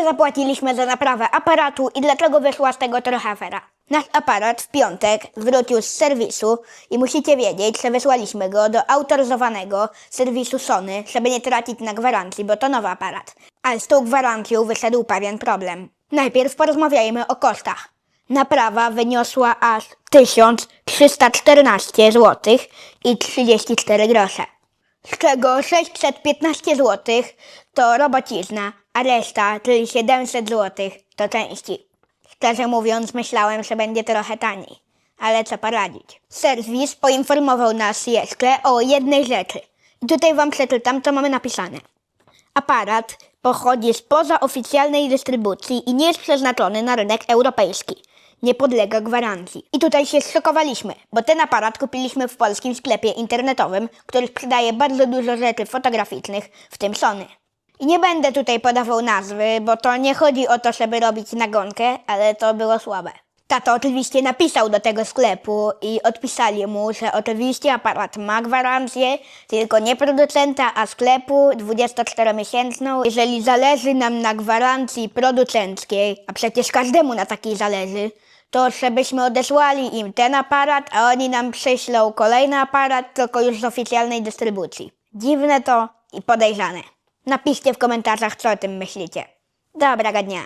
Ile zapłaciliśmy za naprawę aparatu i dlaczego wyszła z tego trochę afera? Nasz aparat w piątek wrócił z serwisu i musicie wiedzieć, że wysłaliśmy go do autoryzowanego serwisu Sony, żeby nie tracić na gwarancji, bo to nowy aparat. Ale z tą gwarancją wyszedł pewien problem. Najpierw porozmawiajmy o kosztach. Naprawa wyniosła aż 1314 zł i 34 grosze. Z czego 615 zł to robocizna, a reszta, czyli 700 zł, to części. Szczerze mówiąc, myślałem, że będzie trochę taniej. Ale co poradzić? Serwis poinformował nas jeszcze o jednej rzeczy. I tutaj wam przeczytam, co mamy napisane. Aparat pochodzi spoza oficjalnej dystrybucji i nie jest przeznaczony na rynek europejski. Nie podlega gwarancji. I tutaj się zszokowaliśmy, bo ten aparat kupiliśmy w polskim sklepie internetowym, który sprzedaje bardzo dużo rzeczy fotograficznych, w tym Sony. I nie będę tutaj podawał nazwy, bo to nie chodzi o to, żeby robić nagonkę, ale to było słabe. Tato oczywiście napisał do tego sklepu i odpisali mu, że oczywiście aparat ma gwarancję, tylko nie producenta, a sklepu 24-miesięczną. Jeżeli zależy nam na gwarancji producenckiej, a przecież każdemu na takiej zależy, to żebyśmy odesłali im ten aparat, a oni nam przyślą kolejny aparat, tylko już z oficjalnej dystrybucji. Dziwne to i podejrzane. Napiszcie w komentarzach, co o tym myślicie. Dobrego dnia.